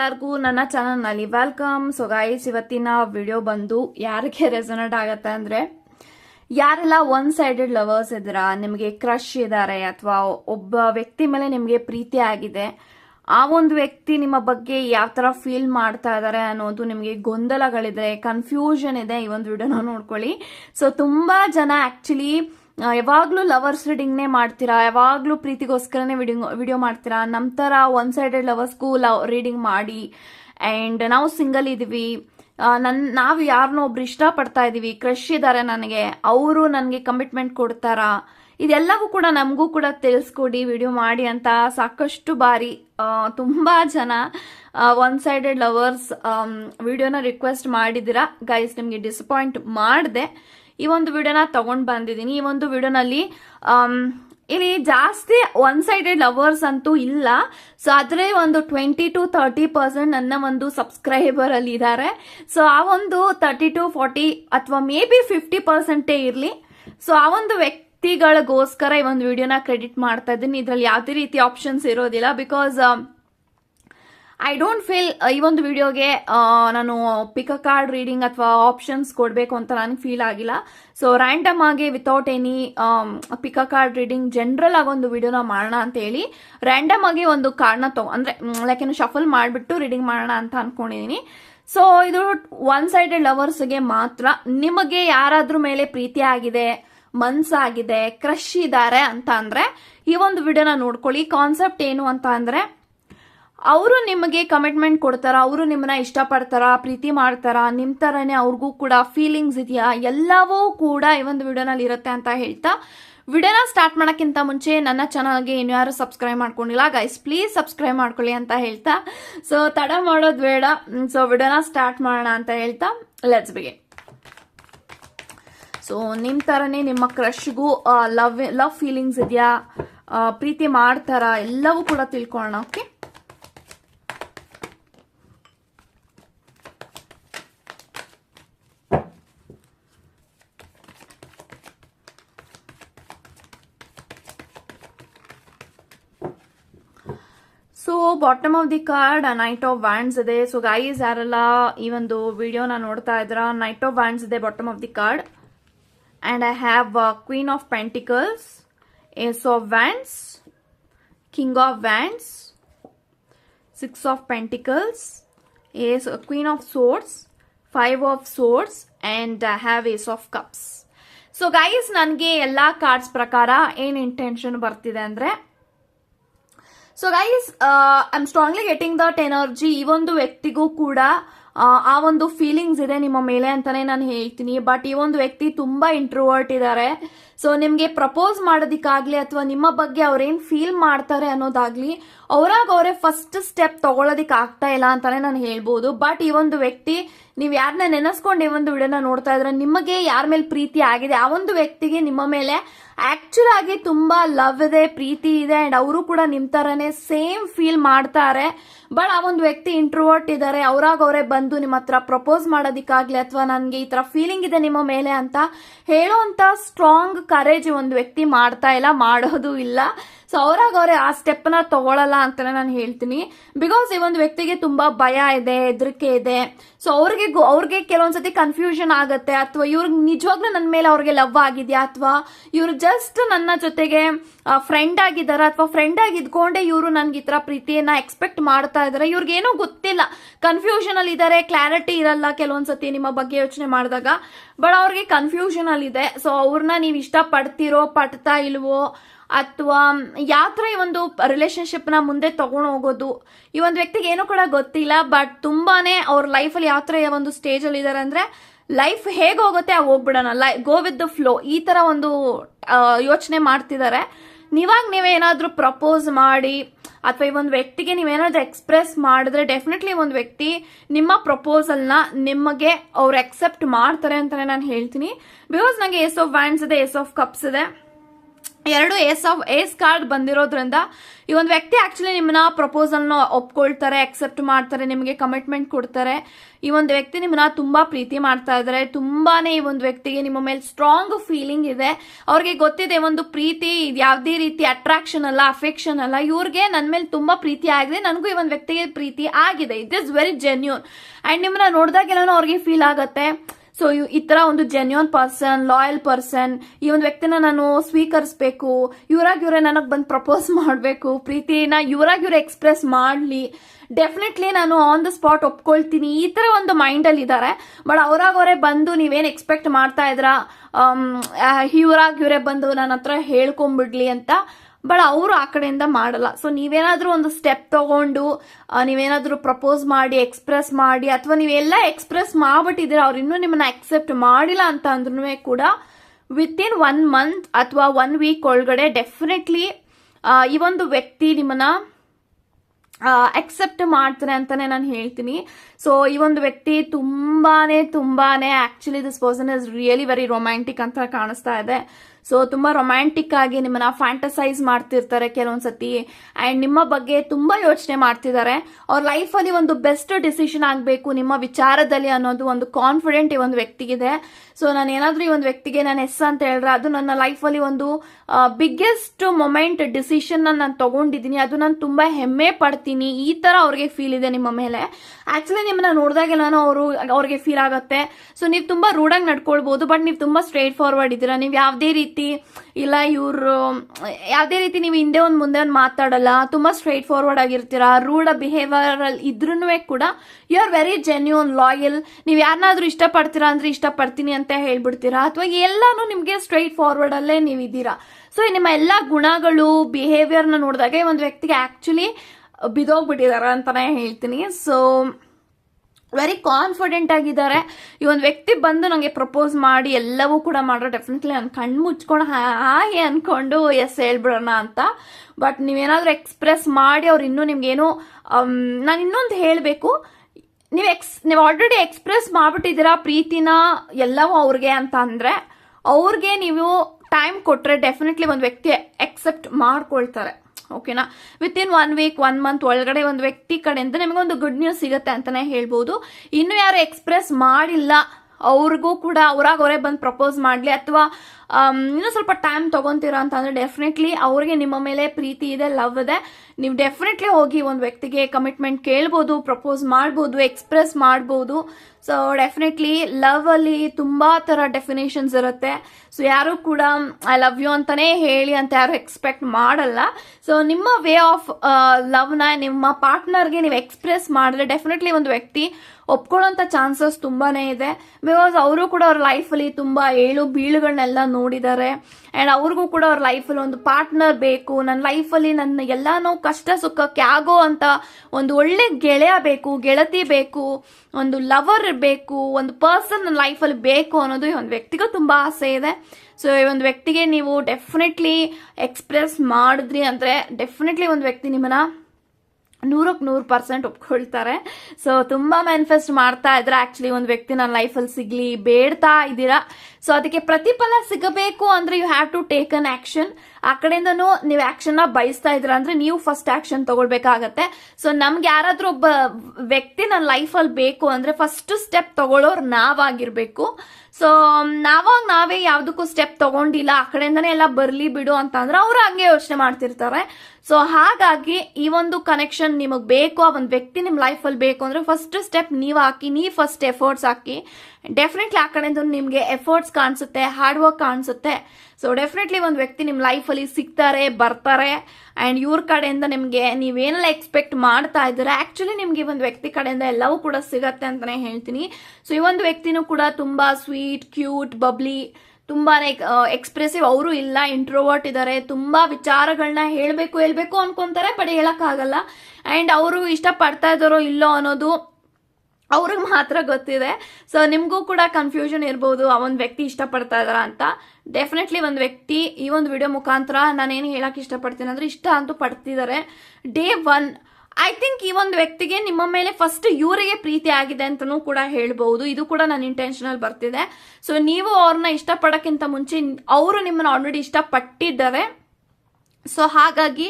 ಎಲ್ಲರಿಗೂ ನನ್ನ ಚಾನಲ್ನಲ್ಲಿ ವೆಲ್ಕಮ್ ಸೊ ಗೈಸ್ ಇವತ್ತಿನ ವಿಡಿಯೋ ಬಂದು ಯಾರಿಗೆ ರೆಸೊನೇಟ್ ಆಗತ್ತೆ ಅಂದ್ರೆ, ಯಾರೆಲ್ಲ ಒನ್ ಸೈಡೆಡ್ ಲವರ್ಸ್ ಇದ್ದೀರಾ, ನಿಮಗೆ ಕ್ರಶ್ ಇದ್ದಾರೆ ಅಥವಾ ಒಬ್ಬ ವ್ಯಕ್ತಿ ಮೇಲೆ ನಿಮಗೆ ಪ್ರೀತಿ ಆಗಿದೆ, ಆ ಒಂದು ವ್ಯಕ್ತಿ ನಿಮ್ಮ ಬಗ್ಗೆ ಯಾವ ತರ ಫೀಲ್ ಮಾಡ್ತಾ ಇದ್ದಾರೆ ಅನ್ನೋದು ನಿಮಗೆ ಗೊಂದಲಗಳಿದೆ ಕನ್ಫ್ಯೂಷನ್ ಇದೆ ಈ ಒಂದು ವಿಡಿಯೋನ ನೋಡ್ಕೊಳ್ಳಿ. ಸೊ ತುಂಬಾ ಜನ ಆಕ್ಚುಲಿ ಯಾವಾಗ್ಲೂ ಲವರ್ಸ್ ರೀಡಿಂಗ್ನೇ ಮಾಡ್ತೀರಾ? ಯಾವಾಗ್ಲೂ ಪ್ರೀತಿಗೋಸ್ಕರನೇ ವಿಡಿಯೋ ವಿಡಿಯೋ ಮಾಡ್ತೀರಾ? ನಮ್ಮ ತರ ಒನ್ ಸೈಡೆಡ್ ಲವರ್ಸ್ಗೂ ಲವ್ ರೀಡಿಂಗ್ ಮಾಡಿ ಅಂಡ್ ನಾವು ಸಿಂಗಲ್ ಇದೀವಿ ನನ್ನ ನನ್, ನಾವು ಯಾರನ್ನೋ ಒಬ್ರು ಇಷ್ಟಪಡ್ತಾ ಇದೀವಿ ಕ್ರಶ್ ಇದ್ದಾರೆ ನನಗೆ. ಅವರು ನನಗೆ ಕಮಿಟ್ಮೆಂಟ್ ಕೊಡ್ತಾರಾ? ಇದೆಲ್ಲವೂ ಕೂಡ ನಮಗೂ ಕೂಡ ತಿಳಿಸ್ಕೊಡಿ ವಿಡಿಯೋ ಮಾಡಿ ಅಂತ ಸಾಕಷ್ಟು ಬಾರಿ ತುಂಬಾ ಜನ ಒನ್ ಸೈಡೆಡ್ ಲವರ್ಸ್ ವಿಡಿಯೋನ ರಿಕ್ವೆಸ್ಟ್ ಮಾಡಿದ್ದೀರಾ? ಗೈಸ್ ನಿಮಗೆ ಡಿಸಪಾಯಿಂಟ್ ಮಾಡಿದೆ. ಈ ಒಂದು ವಿಡಿಯೋನ ತಗೊಂಡ್ ಬಂದಿದ್ದೀನಿ. ಈ ಒಂದು ವಿಡಿಯೋನಲ್ಲಿ ಇಲ್ಲಿ ಜಾಸ್ತಿ ಒನ್ ಸೈಡೆಡ್ ಲವರ್ಸ್ ಅಂತೂ ಇಲ್ಲ. ಸೊ ಆದ್ರೆ ಒಂದು ಟ್ವೆಂಟಿ ಟು ತರ್ಟಿ ಪರ್ಸೆಂಟ್ ನನ್ನ ಒಂದು ಸಬ್ಸ್ಕ್ರೈಬರ್ ಅಲ್ಲಿ ಇದ್ದಾರೆ ಸೊ ಆ ಒಂದು ತರ್ಟಿ ಟು ಫಾರ್ಟಿ ಅಥವಾ ಮೇ ಬಿ ಫಿಫ್ಟಿ ಪರ್ಸೆಂಟೇ ಇರಲಿ. ಸೊ ಆ ಒಂದು ವ್ಯಕ್ತಿಗಳಿಗೋಸ್ಕರ ಈ ಒಂದು ವಿಡಿಯೋನ ಕ್ರೆಡಿಟ್ ಮಾಡ್ತಾ ಇದ್ದೀನಿ. ಇದರಲ್ಲಿ ಯಾವುದೇ ರೀತಿ ಆಪ್ಷನ್ಸ್ ಇರೋದಿಲ್ಲ ಬಿಕಾಸ್ ಐ ಡೋಂಟ್ ಫೀಲ್ ಈ ಒಂದು ವಿಡಿಯೋಗೆ ನಾನು ಪಿಕ ಕಾರ್ಡ್ ರೀಡಿಂಗ್ ಅಥವಾ ಆಪ್ಷನ್ಸ್ ಕೊಡಬೇಕು ಅಂತ ನನಗೆ ಫೀಲ್ ಆಗಿಲ್ಲ. ಸೊ ರ್ಯಾಂಡಮ್ ಆಗಿ without any pick a card reading general ಆಗಿ ಒಂದು ವಿಡಿಯೋನ ಮಾಡೋಣ ಅಂತ ಹೇಳಿ ರ್ಯಾಂಡಮ್ ಆಗಿ ಒಂದು ಕಾರ್ಡ್ನ ತಗೋ ಅಂದ್ರೆ ಲೈಕ್ ಏನು ಶಫಲ್ ಮಾಡಿಬಿಟ್ಟು ರೀಡಿಂಗ್ ಮಾಡೋಣ ಅಂತ ಅಂದ್ಕೊಂಡಿದ್ದೀನಿ ಸೊ ಇದು ಒನ್ ಸೈಡೆಡ್ ಲವರ್ಸ್ಗೆ ಮಾತ್ರ, ನಿಮಗೆ ಯಾರಾದ್ರೂ ಮೇಲೆ ಪ್ರೀತಿ ಆಗಿದೆ, ಮನ್ಸಾಗಿದೆ ಕ್ರಶ್ ಇದ್ದಾರೆ ಅಂತ ಅಂದ್ರೆ, ಈ ಒಂದು ವಿಡಿಯೋನ ನೋಡ್ಕೊಳ್ಳಿ. ಕಾನ್ಸೆಪ್ಟ್ ಏನು ಅಂತ ಅಂದ್ರೆ ಅವರು ನಿಮಗೆ ಕಮಿಟ್ಮೆಂಟ್ ಕೊಡ್ತಾರ? ಅವರು ನಿಮ್ಮನ್ನ ಇಷ್ಟಪಡ್ತಾರ? ಪ್ರೀತಿ ಮಾಡ್ತಾರ? ನಿಮ್ ತರನೇ ಅವ್ರಿಗೂ ಕೂಡ ಫೀಲಿಂಗ್ಸ್ ಇದೆಯಾ? ಎಲ್ಲವೂ ಕೂಡ ಈ ಒಂದು ವಿಡಿಯೋನಲ್ಲಿ ಇರುತ್ತೆ ಅಂತ ಹೇಳ್ತಾ ವಿಡಿಯೋನ ಸ್ಟಾರ್ಟ್ ಮಾಡೋಕ್ಕಿಂತ ಮುಂಚೆ ನನ್ನ ಚಾನಲ್ಗೆ ಇನ್ನು ಯಾರು ಸಬ್ಸ್ಕ್ರೈಬ್ ಮಾಡ್ಕೊಂಡಿಲ್ಲ ಗೈಸ್ ಪ್ಲೀಸ್ ಸಬ್ಸ್ಕ್ರೈಬ್ ಮಾಡ್ಕೊಳ್ಳಿ ಅಂತ ಹೇಳ್ತಾ. ಸೊ ತಡ ಮಾಡೋದು ಬೇಡ. ಸೊ ವಿಡಿಯೋನ ಸ್ಟಾರ್ಟ್ ಮಾಡೋಣ ಅಂತ ಹೇಳ್ತಾ. ಲೆಟ್ಸ್ ಬಿಗೆ ಸೊ ನಿಮ್ಮ ತರನೇ ನಿಮ್ಮ ಕ್ರಶ್ಗೂ ಲವ್ ಲವ್ ಫೀಲಿಂಗ್ಸ್ ಇದೆಯಾ? ಪ್ರೀತಿ ಮಾಡ್ತಾರ? ಎಲ್ಲವೂ ಕೂಡ ತಿಳ್ಕೊಳ್ಳೋಣ okay so bottom of the card knight of wands ಇದೆ. ಸೊ ಗೈಸ್ ಯಾರೆಲ್ಲ ಈ ಒಂದು ವಿಡಿಯೋನ ನೋಡ್ತಾ ಇದ್ರ ನೈಟ್ ಆಫ್ ವ್ಯಾಂಡ್ಸ್ ಇದೆ bottom of the card and I have queen of pentacles ace of wands king of wands six of pentacles ace queen of swords five of swords and I have ace of cups so guys ನನಗೆ ಎಲ್ಲಾ cards ಪ್ರಕಾರ ಏನ್ intention ಬರ್ತಿದೆ ಅಂದ್ರೆ so guys I am strongly getting that energy ಈ ಒಂದು ವ್ಯಕ್ತಿಗೂ ಕೂಡ ಆ, ಒಂದು ಫೀಲಿಂಗ್ಸ್ ಇದೆ ನಿಮ್ಮ ಮೇಲೆ ಅಂತಾನೆ ನಾನು ಹೇಳ್ತೀನಿ. ಬಟ್ ಈ ಒಂದು ವ್ಯಕ್ತಿ ತುಂಬಾ ಇಂಟ್ರೋವರ್ಟ್ ಇದ್ದಾರೆ. ಸೊ ನಿಮ್ಗೆ ಪ್ರಪೋಸ್ ಮಾಡೋದಿಕ್ಕಾಗ್ಲಿ ಅಥವಾ ನಿಮ್ಮ ಬಗ್ಗೆ ಅವ್ರೇನ್ ಫೀಲ್ ಮಾಡ್ತಾರೆ ಅನ್ನೋದಾಗ್ಲಿ, ಅವ್ರಾಗ ಅವರೇ ಫಸ್ಟ್ ಸ್ಟೆಪ್ ತಗೊಳ್ಳೋದಿಕ್ ಆಗ್ತಾ ಇಲ್ಲ ಅಂತಾನೆ ನಾನು ಹೇಳ್ಬೋದು. ಬಟ್ ಈ ಒಂದು ವ್ಯಕ್ತಿ, ನೀವು ಯಾರನ್ನ ನೆನೆಸ್ಕೊಂಡು ಈ ಒಂದು ವಿಡಿಯೋನ ನೋಡ್ತಾ ಇದ್ರೆ ನಿಮಗೆ ಯಾರ ಮೇಲೆ ಪ್ರೀತಿ ಆಗಿದೆ, ಆ ಒಂದು ವ್ಯಕ್ತಿಗೆ ನಿಮ್ಮ ಮೇಲೆ ಆಕ್ಚುಲ್ ಆಗಿ ತುಂಬಾ ಲವ್ ಇದೆ, ಪ್ರೀತಿ ಇದೆ ಅಂಡ್ ಅವರು ಕೂಡ ನಿಮ್ ತರನೇ ಸೇಮ್ ಫೀಲ್ ಮಾಡ್ತಾರೆ. ಬಟ್ ಆ ಒಂದು ವ್ಯಕ್ತಿ ಇಂಟ್ರೋವರ್ಟ್ ಇದ್ದಾರೆ ಅವ್ರಾಗ ಅವರೇ ಬಂದು ನಿಮ್ಮ ಹತ್ರ ಪ್ರಪೋಸ್ ಮಾಡೋದಿಕ್ಕಾಗ್ಲಿ ಅಥವಾ ನನಗೆ ಈ ತರ ಫೀಲಿಂಗ್ ಇದೆ ನಿಮ್ಮ ಮೇಲೆ ಅಂತ ಹೇಳೋಂತ ಸ್ಟ್ರಾಂಗ್ ಕರೇಜ್ ಒಂದು ವ್ಯಕ್ತಿ ಮಾಡ್ತಾ ಇಲ್ಲ ಮಾಡೋದು ಇಲ್ಲ. ಸೊ ಅವ್ರಾಗ ಅವರೇ ಆ ಸ್ಟೆಪ್ನ ನ ತಗೊಳಲ್ಲ ಅಂತಾನೆ ನಾನು ಹೇಳ್ತೀನಿ. ಬಿಕಾಸ್ ಈ ಒಂದು ವ್ಯಕ್ತಿಗೆ ತುಂಬಾ ಭಯ ಇದೆ, ಹೆದರಿಕೆ ಇದೆ. ಸೊ ಅವ್ರಿಗೆ ಅವ್ರಿಗೆ ಕೆಲವೊಂದ್ಸತಿ ಕನ್ಫ್ಯೂಷನ್ ಆಗುತ್ತೆ ಅಥವಾ ಇವ್ರಿಗೆ ನಿಜವಾಗ್ಲೂ ನನ್ನ ಮೇಲೆ ಅವ್ರಿಗೆ ಲವ್ ಆಗಿದ್ಯಾ ಅಥವಾ ಇವ್ರು ಜಸ್ಟ್ ನನ್ನ ಜೊತೆಗೆ ಫ್ರೆಂಡ್ ಆಗಿದಾರ ಅಥವಾ ಫ್ರೆಂಡ್ ಆಗಿ ಇದ್ಕೊಂಡೆ ಇವರು ನನ್ಗೆ ಈ ಥರ ಪ್ರೀತಿಯನ್ನ ಎಕ್ಸ್ಪೆಕ್ಟ್ ಮಾಡ್ತಾ ಇದಾರೆ. ಇವ್ರಿಗೆ ಏನೋ ಗೊತ್ತಿಲ್ಲ. ಕನ್ಫ್ಯೂಷನ್ ಅಲ್ಲಿ ಇದಾರೆ ಕ್ಲಾರಿಟಿ ಇರಲ್ಲ ಕೆಲವೊಂದ್ಸತಿ ನಿಮ್ಮ ಬಗ್ಗೆ ಯೋಚನೆ ಮಾಡಿದಾಗ. ಬಟ್ ಅವ್ರಿಗೆ ಕನ್ಫ್ಯೂಷನ್ ಅಲ್ಲಿ ಇದೆ. ಸೊ ಅವ್ರನ್ನ ನೀವು ಇಷ್ಟ ಪಡ್ತೀರೋ ಪಡ್ತಾ ಇಲ್ವೋ ಅಥವಾ ಯಾವ ತರ ಈ ಒಂದು ರಿಲೇಶನ್ಶಿಪ್ನ ಮುಂದೆ ತಗೊಂಡು ಹೋಗೋದು, ಈ ಒಂದು ವ್ಯಕ್ತಿಗೆ ಏನೂ ಕೂಡ ಗೊತ್ತಿಲ್ಲ ಬಟ್ ತುಂಬಾನೇ ಅವ್ರ ಲೈಫಲ್ಲಿ ಯಾವ ತರ ಒಂದು ಸ್ಟೇಜ್ ಅಲ್ಲಿ ಇದಾರೆ ಅಂದ್ರೆ ಲೈಫ್ ಹೇಗೆ ಹೋಗುತ್ತೆ ಆ ಹೋಗ್ಬಿಡೋಣ. ಲೈ ಗೋ ವಿತ್ ದ ಫ್ಲೋ ಈ ತರ ಒಂದು ಯೋಚನೆ ಮಾಡ್ತಿದ್ದಾರೆ ನೀವಾಗ ನೀವೇನಾದ್ರೂ ಪ್ರಪೋಸ್ ಮಾಡಿ, ಅಥವಾ ಈ ಒಂದು ವ್ಯಕ್ತಿಗೆ ನೀವೇನಾದ್ರೂ ಎಕ್ಸ್ಪ್ರೆಸ್ ಮಾಡಿದ್ರೆ ಡೆಫಿನೆಟ್ಲಿ ಒಂದು ವ್ಯಕ್ತಿ ನಿಮ್ಮ ಪ್ರಪೋಸಲ್ನ ನಿಮಗೆ ಅವ್ರು ಅಕ್ಸೆಪ್ಟ್ ಮಾಡ್ತಾರೆ ಅಂತಾನೆ ನಾನು ಹೇಳ್ತೀನಿ. ಬಿಕಾಸ್ ನಂಗೆ ಎಸ್ ಆಫ್ ವ್ಯಾಂಡ್ಸ್ ಇದೆ ಎಸ್ ಆಫ್ ಕಪ್ಸ್ ಇದೆ. ಎರಡು ಏಸ್ ಆಫ್ ಏಸ್ ಕಾರ್ಡ್ ಬಂದಿರೋದ್ರಿಂದ ಈ ಒಂದು ವ್ಯಕ್ತಿ ಆಕ್ಚುಲಿ ನಿಮ್ಮನ್ನ ಪ್ರಪೋಸಲ್ನ ಒಪ್ಕೊಳ್ತಾರೆ ಅಕ್ಸೆಪ್ಟ್ ಮಾಡ್ತಾರೆ, ನಿಮಗೆ ಕಮಿಟ್ಮೆಂಟ್ ಕೊಡ್ತಾರೆ. ಈ ಒಂದು ವ್ಯಕ್ತಿ ನಿಮ್ಮನ್ನ ತುಂಬಾ ಪ್ರೀತಿ ಮಾಡ್ತಾ ಇದ್ದಾರೆ. ತುಂಬಾನೇ ಈ ಒಂದು ವ್ಯಕ್ತಿಗೆ ನಿಮ್ಮ ಮೇಲೆ ಸ್ಟ್ರಾಂಗ್ ಫೀಲಿಂಗ್ ಇದೆ. ಅವ್ರಿಗೆ ಗೊತ್ತಿದೆ, ಒಂದು ಪ್ರೀತಿ ಯಾವುದೇ ರೀತಿ ಅಟ್ರಾಕ್ಷನ್ ಅಲ್ಲ ಅಫೆಕ್ಷನ್ ಅಲ್ಲ, ಇವ್ರಿಗೆ ನನ್ನ ಮೇಲೆ ತುಂಬಾ ಪ್ರೀತಿ ಆಗಿದೆ, ನನಗೂ ಈ ಒಂದು ವ್ಯಕ್ತಿಗೆ ಪ್ರೀತಿ ಆಗಿದೆ. It is very genuine and ನಿಮ್ಮನ್ನ ನೋಡಿದಾಗೆಲ್ಲ ಅವ್ರಿಗೆ ಫೀಲ್ ಆಗತ್ತೆ. ಸೊ ಈ ತರ ಒಂದು ಜೆನ್ಯೂನ್ ಪರ್ಸನ್ ಲಾಯಲ್ ಪರ್ಸನ್ ಈ ಒಂದು ವ್ಯಕ್ತಿನ ನಾನು ಸ್ವೀಕರಿಸಬೇಕು, ಇವರಾಗ ಇವರೇ ನನಗೆ ಬಂದು ಪ್ರಪೋಸ್ ಮಾಡಬೇಕು, ಪ್ರೀತಿನ ಇವರಾಗ ಇವ್ರೆ ಎಕ್ಸ್ಪ್ರೆಸ್ ಮಾಡಲಿ. ಡೆಫಿನೆಟ್ಲಿ ನಾನು ಆನ್ ದ ಸ್ಪಾಟ್ ಒಪ್ಕೊಳ್ತೀನಿ. ಈ ತರ ಒಂದು ಮೈಂಡ್ ಅಲ್ಲಿ ಇದ್ದಾರೆ ಬಟ್ ಅವರಾಗವರೇ ಬಂದು ನೀವೇನ್ ಎಕ್ಸ್ಪೆಕ್ಟ್ ಮಾಡ್ತಾ ಇದ್ರ? ಇವರಾಗ ಇವರೇ ಬಂದು ನನ್ನ ಹತ್ರ ಹೇಳ್ಕೊಂಬಿಡ್ಲಿ ಅಂತ ಬಟ್ ಅವರು ಆ ಕಡೆಯಿಂದ ಮಾಡಲ್ಲ. ಸೊ ನೀವೇನಾದರೂ ಒಂದು ಸ್ಟೆಪ್ ತಗೊಂಡು ನೀವೇನಾದರೂ ಪ್ರಪೋಸ್ ಮಾಡಿ ಎಕ್ಸ್ಪ್ರೆಸ್ ಮಾಡಿ, ಅಥವಾ ನೀವೆಲ್ಲ ಎಕ್ಸ್ಪ್ರೆಸ್ ಮಾಡಿಬಿಟ್ಟಿದ್ರೆ ಅವ್ರು ಇನ್ನೂ ನಿಮ್ಮನ್ನ ಅಕ್ಸೆಪ್ಟ್ ಮಾಡಿಲ್ಲ ಅಂತ ಅಂದ್ರೂ ಕೂಡ ವಿತ್ ಇನ್ ಒನ್ ಮಂತ್ ಅಥವಾ ಒನ್ ವೀಕ್ ಒಳಗಡೆ ಡೆಫಿನೆಟ್ಲಿ ಈ ಒಂದು ವ್ಯಕ್ತಿ ನಿಮ್ಮನ್ನ ಅಕ್ಸೆಪ್ಟ್ ಮಾಡ್ತಾರೆ ಅಂತಾನೆ ನಾನು ಹೇಳ್ತೀನಿ. ಸೊ ಈ ಒಂದು ವ್ಯಕ್ತಿ ತುಂಬಾನೇ ತುಂಬಾನೇ actually this person is really very romantic ಅಂತ ಕಾಣಿಸ್ತಾ ಇದೆ. ಸೊ ತುಂಬಾ ರೊಮ್ಯಾಂಟಿಕ್ ಆಗಿ ನಿಮ್ಮನ್ನ ಫ್ಯಾಂಟಸೈಸ್ ಮಾಡ್ತಿರ್ತಾರೆ ಕೆಲವೊಂದ್ಸತಿ. ಅಂಡ್ ನಿಮ್ಮ ಬಗ್ಗೆ ತುಂಬಾ ಯೋಚನೆ ಮಾಡ್ತಿದ್ದಾರೆ. ಅವ್ರ ಲೈಫಲ್ಲಿ ಒಂದು ಬೆಸ್ಟ್ ಡಿಸಿಷನ್ ಆಗಬೇಕು ನಿಮ್ಮ ವಿಚಾರದಲ್ಲಿ ಅನ್ನೋದು ಒಂದು ಕಾನ್ಫಿಡೆಂಟ್ ಈ ಒಂದು ವ್ಯಕ್ತಿಗಿದೆ. ಸೊ ನಾನು ಏನಾದ್ರೂ ಈ ಒಂದು ವ್ಯಕ್ತಿಗೆ ನಾನು ಎಸ್ ಅಂತ ಹೇಳಿದ್ರೆ ಅದು ನನ್ನ ಲೈಫಲ್ಲಿ ಒಂದು ಬಿಗ್ಗೆಸ್ಟ್ ಮೊಮೆಂಟ್ ಡಿಸಿಷನ್ ನಾನು ತಗೊಂಡಿದ್ದೀನಿ. ಅದು ನಾನು ತುಂಬಾ ಹೆಮ್ಮೆ ಪಡ್ತೀನಿ. ಈ ತರ ಅವ್ರಿಗೆ ಫೀಲ್ ಇದೆ ನಿಮ್ಮ ಮೇಲೆ. ಆಕ್ಚುಲಿ ನಿಮ್ಮನ್ನ ನೋಡಿದಾಗೆಲ್ಲ ಅವರು, ಅವ್ರಿಗೆ ಫೀಲ್ ಆಗುತ್ತೆ. ಸೊ ನೀವು ತುಂಬಾ ರೂಢಾಗಿ ನಡ್ಕೊಳ್ಬಹುದು ಬಟ್ ನೀವು ತುಂಬಾ ಸ್ಟ್ರೇಟ್ ಫಾರ್ವರ್ಡ್ ಇದ್ದೀರಾ. ನೀವು ಯಾವುದೇ ರೀತಿ ಇಲ್ಲ ಇವರು, ಯಾವುದೇ ರೀತಿ ನೀವು ಹಿಂದೆ ಒಂದು ಮುಂದೆ ಒಂದು ಮಾತಾಡಲ್ಲ, ತುಂಬಾ ಸ್ಟ್ರೈಟ್ ಫಾರ್ವರ್ಡ್ ಆಗಿರ್ತೀರಾ ಬಿಹೇವಿಯರ್ ಅಲ್ಲಿ ಇದ್ರೂ ಕೂಡ you are very genuine loyal ನೀವು ಯಾರನ್ನಾದ್ರೂ ಇಷ್ಟಪಡ್ತೀರಾ ಅಂದ್ರೆ ಇಷ್ಟಪಡ್ತೀನಿ ಅಂತ ಹೇಳ್ಬಿಡ್ತೀರಾ? ಅಥವಾ ಎಲ್ಲಾನು ನಿಮಗೆ ಸ್ಟ್ರೈಟ್ ಫಾರ್ವರ್ಡ್ ಅಲ್ಲೇ ನೀವು ಇದ್ದೀರಾ? ಸೊ ನಿಮ್ಮ ಎಲ್ಲಾ ಗುಣಗಳು ಬಿಹೇವಿಯರ್ನ ನೋಡಿದಾಗ ಒಂದು ವ್ಯಕ್ತಿಗೆ ಆಕ್ಚುಲಿ ಬಿದೋಗ್ಬಿಟ್ಟಿದಾರ ಅಂತಾನೆ ಹೇಳ್ತೀನಿ. ಸೊ ವೆರಿ ಕಾನ್ಫಿಡೆಂಟ್ ಆಗಿದ್ದಾರೆ. ಈ ಒಂದು ವ್ಯಕ್ತಿ ಬಂದು ನನಗೆ ಪ್ರಪೋಸ್ ಮಾಡಿ ಎಲ್ಲವೂ ಕೂಡ ಮಾಡ್ರೆ. ಡೆಫಿನೆಟ್ಲಿ ನಾನು ಕಣ್ಣು ಮುಚ್ಕೊಂಡು ಹಾಗೆ ಅನ್ಕೊಂಡು ಎಸ್ ಹೇಳ್ಬಿಡೋಣ ಅಂತ. ಬಟ್ ನೀವೇನಾದ್ರೂ ಎಕ್ಸ್ಪ್ರೆಸ್ ಮಾಡಿ ಅವ್ರು ಇನ್ನೂ ನಿಮ್ಗೇನು ನಾನು ಇನ್ನೊಂದು ಹೇಳಬೇಕು. ನೀವು ಎಕ್ಸ್ ನೀವು ಆಲ್ರೆಡಿ ಎಕ್ಸ್ಪ್ರೆಸ್ ಮಾಡ್ಬಿಟ್ಟಿದ್ದೀರಾ ಪ್ರೀತಿನ ಎಲ್ಲವೂ ಅವ್ರಿಗೆ ಅಂತ ಅಂದರೆ, ಅವ್ರಿಗೆ ನೀವು ಟೈಮ್ ಕೊಟ್ಟರೆ ಡೆಫಿನೆಟ್ಲಿ ಒಂದು ವ್ಯಕ್ತಿ ಎಕ್ಸೆಪ್ಟ್ ಮಾಡ್ಕೊಳ್ತಾರೆ. ಓಕೆನಾ? Within one week one month ಒಳಗಡೆ ಒಂದು ವ್ಯಕ್ತಿ ಕಡೆಯಿಂದ ನಿಮಗೆ ಒಂದು ಗುಡ್ ನ್ಯೂಸ್ ಸಿಗುತ್ತೆ ಅಂತಾನೆ ಹೇಳ್ಬೋದು. ಇನ್ನು ಯಾರು ಎಕ್ಸ್ಪ್ರೆಸ್ ಮಾಡಿಲ್ಲ, ಅವ್ರಿಗೂ ಕೂಡ ಅವ್ರಾಗ ಅವರೇ ಬಂದು ಪ್ರಪೋಸ್ ಮಾಡಲಿ, ಅಥವಾ ಇನ್ನೂ ಸ್ವಲ್ಪ ಟೈಮ್ ತಗೊಂತೀರಾ ಅಂತಂದ್ರೆ ಡೆಫಿನೆಟ್ಲಿ ಅವ್ರಿಗೆ ನಿಮ್ಮ ಮೇಲೆ ಪ್ರೀತಿ ಇದೆ ಲವ್ ಇದೆ. ನೀವು ಡೆಫಿನೆಟ್ಲಿ ಹೋಗಿ ಒಂದು ವ್ಯಕ್ತಿಗೆ ಕಮಿಟ್ಮೆಂಟ್ ಕೇಳ್ಬೋದು ಪ್ರಪೋಸ್ ಮಾಡ್ಬೋದು ಎಕ್ಸ್ಪ್ರೆಸ್ ಮಾಡ್ಬೋದು. ಸೊ ಡೆಫಿನೆಟ್ಲಿ ಲವ್ ಅಲ್ಲಿ ತುಂಬಾ ತರ ಡೆಫಿನೇಷನ್ಸ್ ಇರುತ್ತೆ. ಸೊ ಯಾರು ಕೂಡ ಐ ಲವ್ ಯು ಅಂತಾನೆ ಹೇಳಿ ಅಂತ ಯಾರು ಎಕ್ಸ್ಪೆಕ್ಟ್ ಮಾಡಲ್ಲ. ಸೊ ನಿಮ್ಮ ವೇ ಆಫ್ ಲವ್ನ ನಿಮ್ಮ ಪಾರ್ಟ್ನರ್ಗೆ ನೀವು ಎಕ್ಸ್ಪ್ರೆಸ್ ಮಾಡಿದ್ರೆ ಡೆಫಿನೆಟ್ಲಿ ಒಂದು ವ್ಯಕ್ತಿ ಒಪ್ಕೊಳ್ಳೋಂಥ ಚಾನ್ಸಸ್ ತುಂಬಾನೇ ಇದೆ. ಬಿಕಾಸ್ ಅವರು ಕೂಡ ಅವ್ರ ಲೈಫಲ್ಲಿ ತುಂಬಾ ಏಳು ಬೀಳುಗಳನ್ನೆಲ್ಲ ನೋಡಿದ್ದಾರೆ ಅಂಡ್ ಅವ್ರಿಗೂ ಕೂಡ ಅವ್ರ ಲೈಫಲ್ಲಿ ಒಂದು ಪಾರ್ಟ್ನರ್ ಬೇಕು. ನನ್ನ ಲೈಫಲ್ಲಿ ನನ್ನ ಎಲ್ಲಾನು ಕಷ್ಟ, ಸುಖಕ್ಕೆ ಆಗೋ ಅಂತ ಒಂದು ಒಳ್ಳೆ ಗೆಳೆಯ ಬೇಕು, ಗೆಳತಿ ಬೇಕು, ಒಂದು ಲವರ್ ಬೇಕು, ಒಂದು ಪರ್ಸನ್ ನನ್ನ ಲೈಫಲ್ಲಿ ಬೇಕು ಅನ್ನೋದು ಈ ಒಂದು ವ್ಯಕ್ತಿಗೂ ತುಂಬಾ ಆಸೆ ಇದೆ. ಸೊ ಈ ಒಂದು ವ್ಯಕ್ತಿಗೆ ನೀವು ಡೆಫಿನೆಟ್ಲಿ ಎಕ್ಸ್ಪ್ರೆಸ್ ಮಾಡಿದ್ರಿ ಅಂದ್ರೆ ಡೆಫಿನೆಟ್ಲಿ ಒಂದು ವ್ಯಕ್ತಿ ನಿಮ್ಮನ್ನ ನೂರಕ್ಕೆ ನೂರು ಪರ್ಸೆಂಟ್ ಒಪ್ಕೊಳ್ತಾರೆ. ಸೊ ತುಂಬ ಮ್ಯಾನಿಫೆಸ್ಟ್ ಮಾಡ್ತಾ ಇದ್ರೆ ಆ್ಯಕ್ಚುಲಿ ಒಂದು ವ್ಯಕ್ತಿ ನನ್ನ ಲೈಫಲ್ಲಿ ಸಿಗಲಿ, ಬೇಡ್ತಾ ಇದ್ದೀರಾ. ಸೊ ಅದಕ್ಕೆ ಪ್ರತಿಫಲ ಸಿಗಬೇಕು ಅಂದರೆ you have to take an action ಆ ಕಡೆಯಿಂದನೂ ನೀವು ಆ್ಯಕ್ಷನ್ನ ಬಯಸ್ತಾ ಇದ್ರ ಅಂದರೆ ನೀವು ಫಸ್ಟ್ ಆ್ಯಕ್ಷನ್ ತೊಗೊಳ್ಬೇಕಾಗತ್ತೆ. ಸೊ ನಮ್ಗೆ ಯಾರಾದರೂ ಒಬ್ಬ ವ್ಯಕ್ತಿ ನನ್ನ ಲೈಫಲ್ಲಿ ಬೇಕು ಅಂದರೆ ಫಸ್ಟ್ ಸ್ಟೆಪ್ ತಗೊಳ್ಳೋರು ನಾವಾಗಿರ್ಬೇಕು ಸೊ ನಾವಾಗ ನಾವೇ ಯಾವ್ದಕ್ಕೂ ಸ್ಟೆಪ್ ತಗೊಂಡಿಲ್ಲ. ಆ ಕಡೆಯಿಂದಾನೆ ಎಲ್ಲ ಬರ್ಲಿ ಬಿಡು ಅಂತ ಅಂದ್ರೆ ಅವ್ರು ಹಂಗೆ ಯೋಚನೆ ಮಾಡ್ತಿರ್ತಾರೆ. ಸೊ ಹಾಗಾಗಿ ಈ ಒಂದು ಕನೆಕ್ಷನ್ ನಿಮಗೆ ಬೇಕು, ಆ ಒಂದು ವ್ಯಕ್ತಿ ನಿಮ್ಮ ಲೈಫಲ್ಲಿ ಬೇಕು ಅಂದ್ರೆ ಫಸ್ಟ್ ಸ್ಟೆಪ್ ನೀವು ಹಾಕಿ ನೀ ಫಸ್ಟ್ ಎಫರ್ಟ್ಸ್ ಹಾಕಿ. ಡೆಫಿನೆಟ್ಲಿ ಆ ಕಡೆಯಿಂದ ನಿಮಗೆ ಎಫರ್ಟ್ಸ್ ಕಾಣಿಸುತ್ತೆ ಹಾರ್ಡ್ ವರ್ಕ್ ಕಾಣಿಸುತ್ತೆ. ಸೊ ಡೆಫಿನೆಟ್ಲಿ ಒಂದು ವ್ಯಕ್ತಿ ನಿಮ್ಮ ಲೈಫಲ್ಲಿ ಸಿಗ್ತಾರೆ, ಬರ್ತಾರೆ ಆ್ಯಂಡ್ ಇವ್ರ ಕಡೆಯಿಂದ ನಿಮಗೆ ನೀವೇನೆಲ್ಲ ಎಕ್ಸ್ಪೆಕ್ಟ್ ಮಾಡ್ತಾ ಇದ್ದೀರಾ ಆ್ಯಕ್ಚುಲಿ ನಿಮಗೆ ಒಂದು ವ್ಯಕ್ತಿ ಕಡೆಯಿಂದ ಎಲ್ಲವೂ ಕೂಡ ಸಿಗತ್ತೆ ಅಂತಲೇ ಹೇಳ್ತೀನಿ. ಸೊ ಈ ಒಂದು ವ್ಯಕ್ತಿನೂ ಕೂಡ ತುಂಬ ಸ್ವೀಟ್ ಕ್ಯೂಟ್ ಬಬ್ಲಿ ತುಂಬಾ ಎಕ್ಸ್ಪ್ರೆಸಿವ್ ಅವರು ಇಲ್ಲ ಇಂಟ್ರೋವರ್ಟ್ ಇದ್ದಾರೆ ತುಂಬ ವಿಚಾರಗಳನ್ನ ಹೇಳಬೇಕು ಹೇಳಬೇಕು ಅನ್ಕೊಂತಾರೆ ಬಟ್ ಹೇಳಕ್ಕಾಗಲ್ಲ. ಅಂಡ್ ಅವರು ಇಷ್ಟಪಡ್ತಾ ಇದ್ದಾರೋ ಇಲ್ಲೋ ಅನ್ನೋದು ಅವ್ರಿಗೆ ಮಾತ್ರ ಗೊತ್ತಿದೆ. ಸೊ ನಿಮಗೂ ಕೂಡ ಕನ್ಫ್ಯೂಷನ್ ಇರ್ಬೋದು, ಆ ಒಂದು ವ್ಯಕ್ತಿ ಇಷ್ಟಪಡ್ತಾ ಇದಾರ ಅಂತ. ಡೆಫಿನೆಟ್ಲಿ ಒಂದು ವ್ಯಕ್ತಿ ಈ ಒಂದು ವಿಡಿಯೋ ಮುಖಾಂತರ ನಾನೇನು ಹೇಳಕ್ ಇಷ್ಟಪಡ್ತೀನಿ ಅಂದ್ರೆ ಇಷ್ಟ ಅಂತೂ ಪಡ್ತಿದ್ದಾರೆ ಡೇ ಒನ್ ಐ ಥಿಂಕ್ ಈ ಒಂದು ವ್ಯಕ್ತಿಗೆ ನಿಮ್ಮ ಮೇಲೆ ಫಸ್ಟ್ ಇವರಿಗೆ ಪ್ರೀತಿ ಆಗಿದೆ ಅಂತಲೂ ಕೂಡ ಹೇಳ್ಬಹುದು ಇದು ಕೂಡ ನನ್ನ ಇಂಟೆನ್ಷನಲ್ ಬರ್ತಿದೆ. ಸೊ ನೀವು ಅವ್ರನ್ನ ಇಷ್ಟಪಡೋಕ್ಕಿಂತ ಮುಂಚೆ ಅವರು ನಿಮ್ಮನ್ನ ಆಲ್ರೆಡಿ ಇಷ್ಟಪಟ್ಟಿದ್ದಾರೆ. ಸೊ ಹಾಗಾಗಿ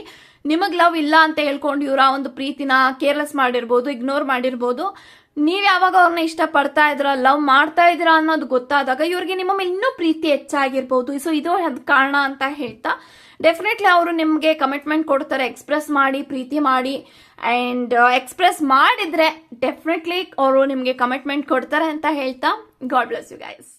ನಿಮಗ್ ಲವ್ ಇಲ್ಲ ಅಂತ ಹೇಳ್ಕೊಂಡು ಇವ್ರ ಒಂದು ಪ್ರೀತಿನ ಕೇರ್ಲೆಸ್ ಮಾಡಿರ್ಬೋದು ಇಗ್ನೋರ್ ಮಾಡಿರ್ಬೋದು. ನೀವ್ ಯಾವಾಗ ಅವ್ರನ್ನ ಇಷ್ಟ ಪಡ್ತಾ ಇದ್ರ, ಲವ್ ಮಾಡ್ತಾ ಇದ್ರ ಅನ್ನೋದು ಗೊತ್ತಾದಾಗ ಇವ್ರಿಗೆ ನಿಮ್ಮ ಮೇಲೆ ಇನ್ನೂ ಪ್ರೀತಿ ಹೆಚ್ಚಾಗಿರ್ಬೋದು. ಸೊ ಇದು ಅದ್ ಕಾರಣ ಅಂತ ಹೇಳ್ತಾ ಡೆಫಿನೆಟ್ಲಿ ಅವರು ನಿಮಗೆ ಕಮಿಟ್ಮೆಂಟ್ ಕೊಡ್ತಾರೆ ಎಕ್ಸ್ಪ್ರೆಸ್ ಮಾಡಿ, ಪ್ರೀತಿ ಮಾಡಿ ಅಂಡ್ ಎಕ್ಸ್ಪ್ರೆಸ್ ಮಾಡಿದ್ರೆ ಡೆಫಿನೆಟ್ಲಿ ಅವರು ನಿಮಗೆ ಕಮಿಟ್ಮೆಂಟ್ ಕೊಡ್ತಾರೆ ಅಂತ ಹೇಳ್ತಾ ಗಾಡ್ ಬ್ಲೆಸ್ ಯು ಗೈಸ್